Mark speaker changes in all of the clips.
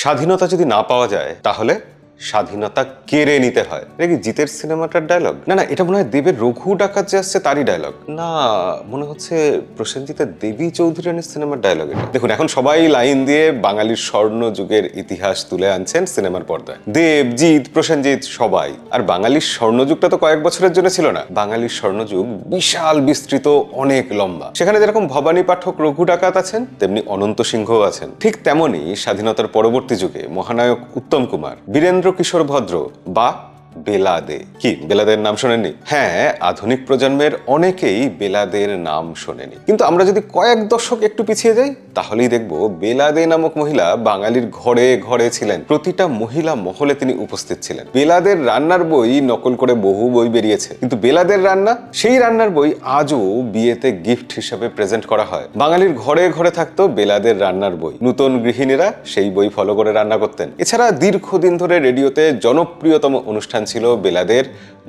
Speaker 1: স্বাধীনতা যদি না পাওয়া যায় তাহলে স্বাধীনতা কেড়ে নিতে হয়। এটা কি জিতের সিনেমাটার ডায়লগ না না, এটা মনে হয় দেবের রঘু ডাকাত যে আসছে তারই ডায়লগ না, মনে হচ্ছে প্রসেনজিতের দেবী চৌধুরী রানীর সিনেমার ডায়লগ এটা। দেখুন, এখন সবাই লাইন দিয়ে বাঙালির স্বর্ণ যুগের ইতিহাস তুলে আনছেন সিনেমার পর্দায়। দেব, জিৎ, প্রসেনজিৎ, সবাই। আর বাঙালির স্বর্ণযুগটা তো কয়েক বছরের জন্য ছিল না। বাঙালির স্বর্ণযুগ বিশাল বিস্তৃত, অনেক লম্বা। সেখানে যেরকম ভবানী পাঠক রঘু ডাকাত আছেন, তেমনি অনন্ত সিংহও আছেন। ঠিক তেমনই স্বাধীনতার পরবর্তী যুগে মহানায়ক উত্তম কুমার, বীরেন্দ্র কিশোর ভদ্র বা বেলাদে। কি, বেলাদের নাম শোনেননি? হ্যাঁ আধুনিক প্রজন্মের অনেকেই বেলাদের নাম শোনেনি। কিন্তু আমরা যদি কয়েক দশক একটু পিছিয়ে যাই, তাহলেই দেখব বেলাদে নামক মহিলা বাঙালির ঘরে ঘরে ছিলেন। প্রতিটা মহিলা মহলে তিনি উপস্থিত ছিলেন। বেলাদের রান্নার বই নকল করে বহু বই বেরিয়েছে। কিন্তু বেলাদের রান্না, সেই রান্নার বই আজও বিয়েতে গিফট হিসেবে প্রেজেন্ট করা হয়। বাঙালির ঘরে ঘরে থাকতো বেলাদের রান্নার বই। নতুন গৃহিণীরা সেই বই ফলো করে রান্না করতেন। এছাড়া দীর্ঘদিন ধরে রেডিওতে জনপ্রিয়তম অনুষ্ঠান ছিল বেলাদের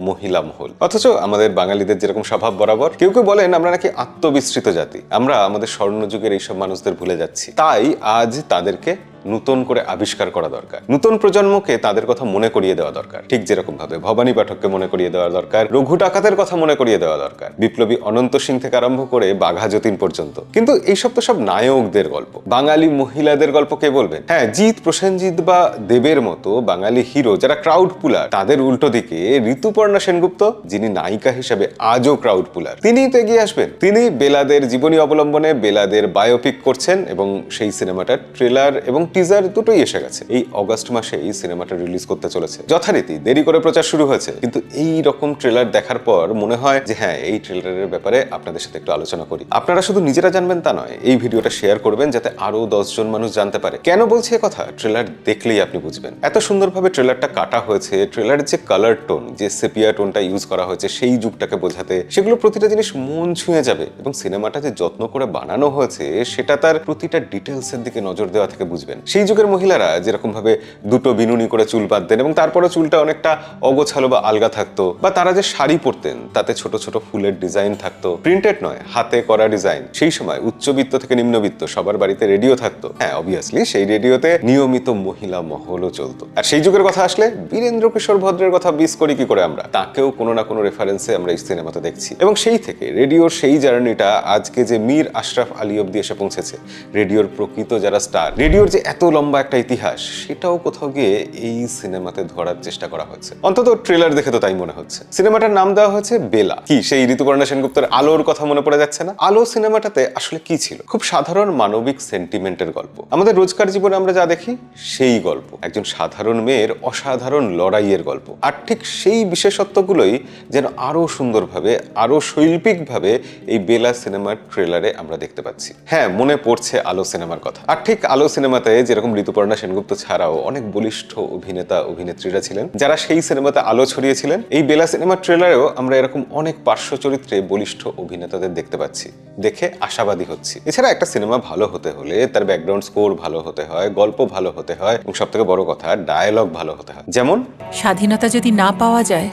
Speaker 1: মহিলা মহল। অথচ আমাদের বাঙালিদের যেরকম স্বভাব বরাবর, কেউ কেউ বলেন আমরা নাকি আত্মবিস্তৃত জাতি। আমরা আমাদের স্বর্ণযুগের এইসব মানুষদের ভুলে যাচ্ছি। তাই আজ তাদেরকে নতুন করে আবিষ্কার করা দরকার। নতুন প্রজন্মকে তাদের কথা মনে করিয়ে দেওয়া দরকার। ঠিক যেরকম ভাবে ভবানী পাঠককে মনে করিয়ে দেওয়া দরকার, রঘু ডাকাতের কথা মনে করিয়ে দেওয়া দরকার, বিপ্লবী অনন্ত সিং থেকে আরম্ভ করে বাঘা যতীন পর্যন্ত। কিন্তু এইসব তো সব নায়কদের গল্প। বাঙালি মহিলাদের গল্প কে বলবেন হ্যাঁ জিৎ, প্রসেনজিৎ বা দেবের মতো বাঙালি হিরো যারা ক্রাউড পুলার তাদের উল্টো দিকে ঋতুপর্ণা সেনগুপ্ত, যিনি নায়িকা হিসেবে আজও ক্রাউড পুলার তিনিই তো এগিয়ে আসবেন। তিনি বেলাদের জীবনী অবলম্বনে বেলাদের বায়োপিক করছেন এবং সেই সিনেমাটার ট্রেলার এবং টিজার দুটোই এসে গেছে। এই অগস্ট মাসে এই সিনেমাটা রিলিজ করতে চলেছে। যথারীতি দেরি করে প্রচার শুরু হয়েছে। কিন্তু এই রকম ট্রেলার দেখার পর মনে হয় যে হ্যাঁ এই ট্রেলারের ব্যাপারে আপনাদের সাথে একটু আলোচনা করি। আপনারা শুধু নিজেরা জানবেন তা নয়, এই ভিডিওটা শেয়ার করবেন যাতে আরও দশজন মানুষ জানতে পারে। কেন বলছি কথা? ট্রেলার দেখলেই আপনি বুঝবেন। এত সুন্দরভাবে ট্রেলারটা কাটা হয়েছে ট্রেলারের যে কালার টোন যে সেপিয়া টোনটা ইউজ করা হয়েছে, সেই যুগটাকে বোঝাতে সেগুলো প্রতিটা জিনিস মন ছুঁয়ে যাবে এবং সিনেমাটা যে যত্ন করে বানানো হয়েছে, সেটা তার প্রতিটা ডিটেলসের দিকে নজর দেওয়া থেকে বুঝবেন। সেই যুগের মহিলারা যেরকম ভাবে দুটো বিনুনি করে চুল বাঁধতেন এবং তারপরে চুলটা অনেকটা অগোছালো বা আলগা থাকতো বা তারা যে শাড়ি পরতেন, তাতে ছোট ছোট ফুলের ডিজাইন থাকতো। প্রিন্টেড নয়, হাতে করা ডিজাইন। সেই সময় উচ্চবিত্ত থেকে নিম্নবিত্ত, সবার বাড়িতে রেডিও থাকতো। হ্যাঁ অবভিয়াসলি সেই রেডিওতে নিয়মিত মহিলা মহলও চলতো। আর সেই যুগের কথা আসলে বীরেন্দ্র কিশোর ভদ্রের কথা মিস করি কি করে আমরা? তাকেও কোনো না কোনো রেফারেন্সে আমরা এই সিনেমাতে দেখছি। এবং সেই থেকে রেডিওর সেই জার্নিটা আজকে যে মীর আশরাফ আলী অব্দি এসে পৌঁছেছে, রেডিওর প্রকৃত যারা স্টার রেডিওর যে এত লম্বা একটা ইতিহাস, সেটাও কোথাও গিয়ে এই সিনেমাতে ধরার চেষ্টা করা হয়েছে অন্তত ট্রেলার দেখে তো তাই মনে হচ্ছে। সিনেমাটার নাম দেওয়া হয়েছে বেলা। কি, সেই ঋতুপর্ণা সেনগুপ্তের আলোর কথা মনে পড়ে যাচ্ছে না? আলো সিনেমাটাতে আসলে কি ছিল? খুব সাধারণ মানবিক সেন্টিমেন্টের গল্প। আমাদের রোজকার জীবনে আমরা যা দেখি, সেই গল্প। একজন সাধারণ মেয়ের অসাধারণ লড়াইয়ের গল্প। আর ঠিক সেই বিশেষত্বগুলোই যেন আরও সুন্দরভাবে, আরও শৈল্পিকভাবে এই বেলা সিনেমার ট্রেলারে আমরা দেখতে পাচ্ছি। হ্যাঁ মনে পড়ছে আলো সিনেমার কথা। আর ঠিক আলো সিনেমাতে যেরকম ঋতুপর্ণা সেনগুপ্ত ছাড়াও অনেক বলিষ্ঠ অভিনেতা, অভিনেত্রীরা ছিলেন, যারা সেই সিনেমাতে আলো ছড়িয়েছিলেন। এই বেলা সিনেমার ট্রেলারেও আমরা এরকম অনেক পার্শ্ব চরিত্রে বলিষ্ঠ অভিনেতাদের দেখতে পাচ্ছি। দেখে আশাবাদী হচ্ছি। এছাড়া একটা সিনেমা ভালো হতে হলে তার ব্যাকগ্রাউন্ড স্কোর ভালো হতে হয়, গল্প ভালো হতে হয় এবং সব থেকে বড় কথা ডায়ালগ ভালো হতে হয়। যেমন
Speaker 2: স্বাধীনতা যদি না পাওয়া যায়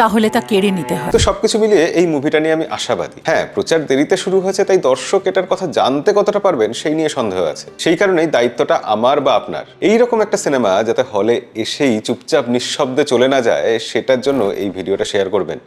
Speaker 2: তাহলে তা কেড়ে নিতে হয়।
Speaker 1: তো সবকিছু মিলিয়ে এই মুভিটা নিয়ে আমি আশাবাদী। হ্যাঁ প্রচার দেরিতে শুরু হয়েছে, তাই দর্শক এটার কথা জানতে কতটা পারবেন সেই নিয়ে সন্দেহ আছে। সেই কারণেই দায়িত্বটা আমার বা আপনার। এই রকম একটা সিনেমা যাতে হলে এসেই চুপচাপ নিঃশব্দে চলে না যায়, সেটার জন্য এই ভিডিওটা শেয়ার করবেন।